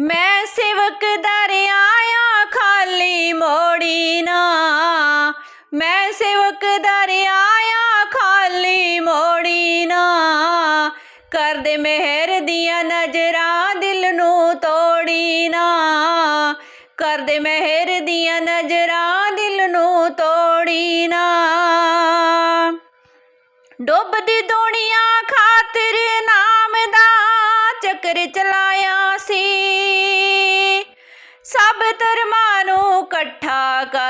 ਮੈਂ ਸੇਵਕ ਦਰ ਖਾਲੀ ਮੋੜੀ ਨਾ। ਮੈਂ ਸੇਵਕ ਦਰ ਖਾਲੀ ਮੋੜੀ ਨਾ। ਕਰਦੇ ਮਿਹਰ ਦੀਆਂ ਨਜ਼ਰਾਂ ਦਿਲ ਨੂੰ ਤੋੜੀ ਨਾ। ਕਰਦੇ ਮਿਹਰ ਦੀਆਂ ਨਜ਼ਰਾਂ ਦਿਲ ਨੂੰ ਤੋੜੀ ਨਾ। ਡੁੱਬਦੀ ਦੁਨੀਆ ਖਾਤਰ ਨਾਮ ਦਾ ਚੱਕਰ ਚਲਾ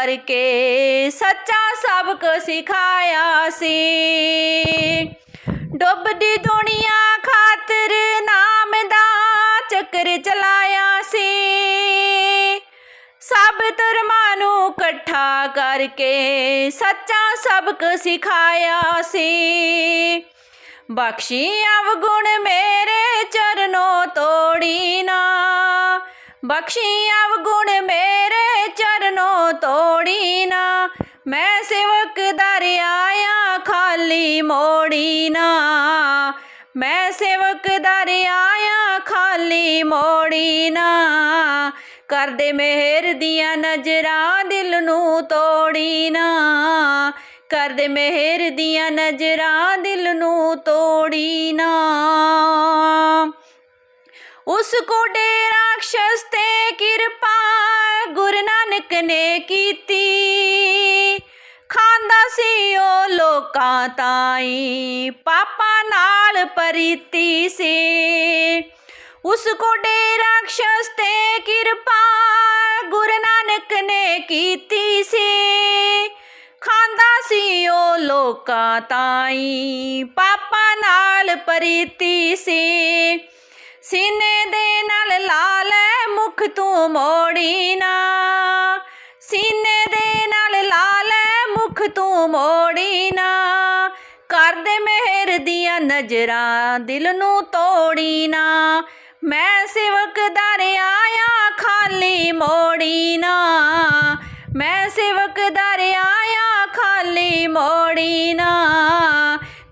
ਕਰਕੇ ਸੱਚਾ ਸਬਕ ਸਿਖਾਇਆ ਸੀ। ਡੁੱਬਦੀ ਦੁਨੀਆ ਖਾਤਰ ਨਾਮ ਦਾ ਚੱਕਰ ਚਲਾਇਆ ਸੀ। ਸਭ ਧਰਮਾਂ ਨੂੰ ਇਕੱਠਾ ਕਰਕੇ ਸੱਚਾ ਸਬਕ ਸਿਖਾਇਆ ਸੀ। ਬਖਸ਼ੀ ਅਵਗੁਣ ਮੇਰੇ ਚਰਨੋਂ ਤੋੜੀ ਨਾ। ਬਖਸ਼ੀ ਅਵਗੁਣ ਮੇਰੇ ਚਰਨੋਂ ਤੋੜੀ ਨਾ। ਮੈਂ ਸੇਵਕ ਦਰ ਖਾਲੀ ਮੋੜੀ ਨਾ। ਮੈਂ ਸੇਵਕ ਦਰ ਖਾਲੀ ਮੋੜੀ ਨਾ। ਕਰਦੇ ਮਿਹਰ ਦੀਆਂ ਨਜ਼ਰਾਂ ਦਿਲ ਨੂੰ ਤੋੜੀ ਨਾ। ਕਰਦੇ ਮਿਹਰ ਦੀਆਂ ਨਜ਼ਰਾਂ ਦਿਲ ਨੂੰ ਤੋੜੀ ਨਾ। ਉਸ ਕੋ ਡੇ ਰਾਖਸ਼ ਤੇ ਕਿਰਪਾ ਗੁਰੂ ਨਾਨਕ ਨੇ ਕੀਤੀ। ਖਾਂਦਾ ਸੀ ਉਹ ਲੋਕਾਂ ਤਾਈ, ਪਾਪਾ ਨਾਲ ਪਰੀਤੀ ਸੀ। ਉਸ ਕੋ ਡੇ ਰਾਖਸ਼ ਤੇ ਕਿਰਪਾ ਗੁਰੂ ਨਾਨਕ ਨੇ ਕੀਤੀ ਸੀ। ਖਾਂਦਾ ਸੀ ਉਹ ਲੋਕਾਂ ਤਾਈ, ਪਾਪਾ ਨਾਲ ਪਰੀਤੀ ਸੀ। ਸੀਨੇ ਦੇ ਨਾਲ ਲਾ ਲੈ ਮੁਖ ਤੂੰ ਮੋੜੀ ਨਾ। ਸੀਨੇ ਦੇ ਨਾਲ ਲਾ ਲੈ ਮੁਖ ਤੂੰ ਮੋੜੀ ਨਾ। ਕਰਦੇ ਮਿਹਰ ਦੀਆਂ ਨਜ਼ਰਾਂ ਦਿਲ ਨੂੰ ਤੋੜੀ ਨਾ। ਮੈਂ ਸਿਵਕ ਦਰ ਆਇਆ, ਖਾਲੀ ਮੋੜੀ ਨਾ। ਮੈਂ ਸਿਵਕ ਦਰ ਆਇਆ, ਖਾਲੀ ਮੋੜੀ ਨਾ।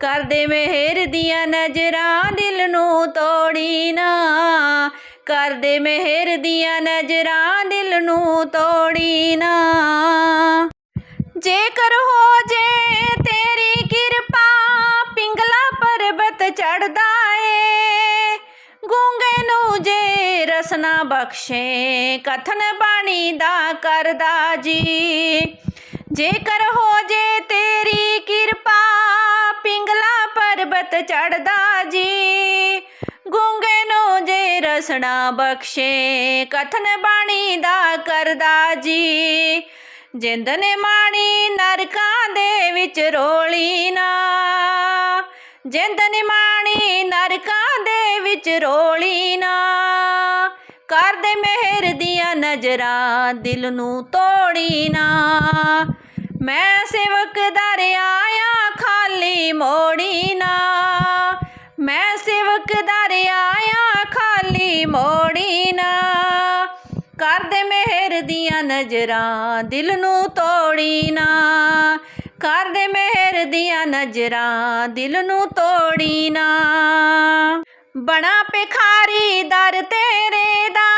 ਕਰਦੇ ਮਿਹਰ ਦੀਆਂ ਨਜ਼ਰਾਂ ਦਿਲ ਨੂੰ ਤੋੜੀ ਨਾ। ਕਰਦੇ ਮਿਹਰ ਦੀਆਂ ਨਜ਼ਰਾਂ ਦਿਲ ਨੂੰ ਤੋੜੀ ਨਾ। ਜੇਕਰ ਹੋ ਜੇ ਤੇਰੀ ਕਿਰਪਾ, ਪਿੰਗਲਾ ਪਰਬਤ ਚੜਦਾ ਏ। ਗੂੰਗੇ ਨੂੰ ਜੇ ਰਸਨਾ ਬਖਸ਼ੇ, ਕਥਨ ਬਾਣੀ ਦਾ ਕਰਦਾ ਜੀ। ਜੇਕਰ ਹੋ ਜੇ ਤੇਰੀ ਕਿਰਪਾ ਪਿੰਗਲਾ ਪਰਬਤ ਚੜਦਾ ਜੀ। ਗੁੰਗੇ ਨੂੰ ਜੇ ਰਸਣਾ ਬਖਸ਼ੇ, ਕਥਨ ਬਾਣੀ ਦਾ ਕਰਦਾ ਜੀ। ਜਿੰਦ ਨੇ ਮਾਣੀ ਨਰਕਾਂ ਦੇ ਵਿੱਚ ਰੋਲੀ ਨਾ। ਜਿੰਦ ਨੇ ਮਾਣੀ ਨਰਕਾਂ ਦੇ ਵਿੱਚ ਰੋਲੀ ਨਾ। ਕਰਦੇ ਮਿਹਰ ਦੀਆਂ ਨਜ਼ਰਾਂ ਦਿਲ ਨੂੰ ਤੋੜੀ ਨਾ। ਮੈਂ ਸੇਵਕ ਦਰ ਖਾਲੀ ਮੋੜੀ ਨਾ। ਮੈਂ ਸੇਵਕ ਦਰ ਖਾਲੀ ਮੋੜੀ ਨਾ। ਕਰਦੇ ਮਿਹਰ ਦੀਆਂ ਨਜ਼ਰਾਂ, ਦਿਲ ਨੂੰ ਤੋੜੀ ਨਾ। ਕਰਦੇ ਮਿਹਰ ਦੀਆਂ ਨਜ਼ਰਾਂ, ਦਿਲ ਨੂੰ ਤੋੜੀ ਨਾ। ਬਣਾ ਭਿਖਾਰੀ ਦਰ ਤੇਰੇ ਦਾ,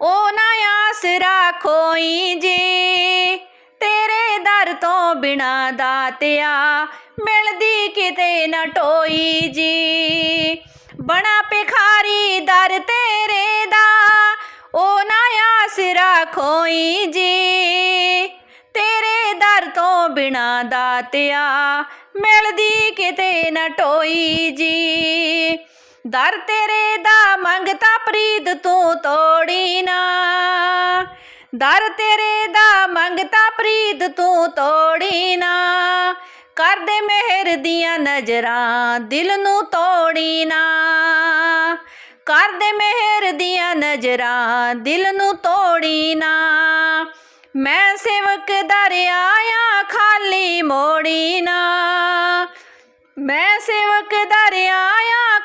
ਉਹ ਨਾ ਆਸਰਾ ਕੋਈ ਜੀ ਦਰ ਤੋਂ ਬਿਨਾ ਦਾਤਿਆ, ਮਿਲਦੀ ਕਿਤੇ ਨਾ ਟੋਈ ਜੀ। ਬਣਾ ਭਿਖਾਰੀ ਦਰ ਤੇਰੇ ਦਾ ਉਹ ਨਾ ਆਸਰਾ ਖੋਈ ਜੀ। ਤੇਰੇ ਦਰ ਤੋਂ ਬਿਨਾ ਦਾਤਿਆ, ਮਿਲਦੀ ਕਿਤੇ ਨਾ ਟੋਈ ਜੀ। ਦਰ ਤੇਰੇ ਦਾ ਮੰਗਤਾ ਪ੍ਰੀਤ ਤੂੰ ਤੋੜੀ ਨਾ। ਦਰ ਤੇਰੇ ਦਾ ਮੰਗਤਾ ਪ੍ਰੀਤ ਤੂੰ ਤੋੜੀ ਨਾ। ਕਰਦੇ ਮਿਹਰ ਦੀਆਂ ਨਜ਼ਰਾਂ ਦਿਲ ਨੂੰ ਤੋੜੀ ਨਾ। ਕਰਦੇ ਮਿਹਰ ਦੀਆਂ ਨਜ਼ਰਾਂ ਦਿਲ ਨੂੰ ਤੋੜੀ ਨਾ। ਮੈਂ ਸੇਵਕ ਦਰ ਖਾਲੀ ਮੋੜੀ ਨਾ। ਮੈਂ ਸੇਵਕ ਦਰ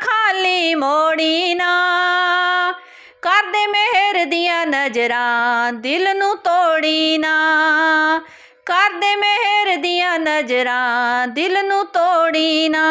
ਖਾਲੀ ਮੋੜੀ ਨਾ। ਕਰਦੇ ਮਿਹਰ ਦੀਆਂ ਨਜ਼ਰਾਂ ਦਿਲ ਨੂੰ ਤੋੜੀ ਨਾ। ਕਰਦੇ ਮਿਹਰ ਦੀਆਂ ਨਜ਼ਰਾਂ ਦਿਲ ਨੂੰ ਤੋੜੀ ਨਾ।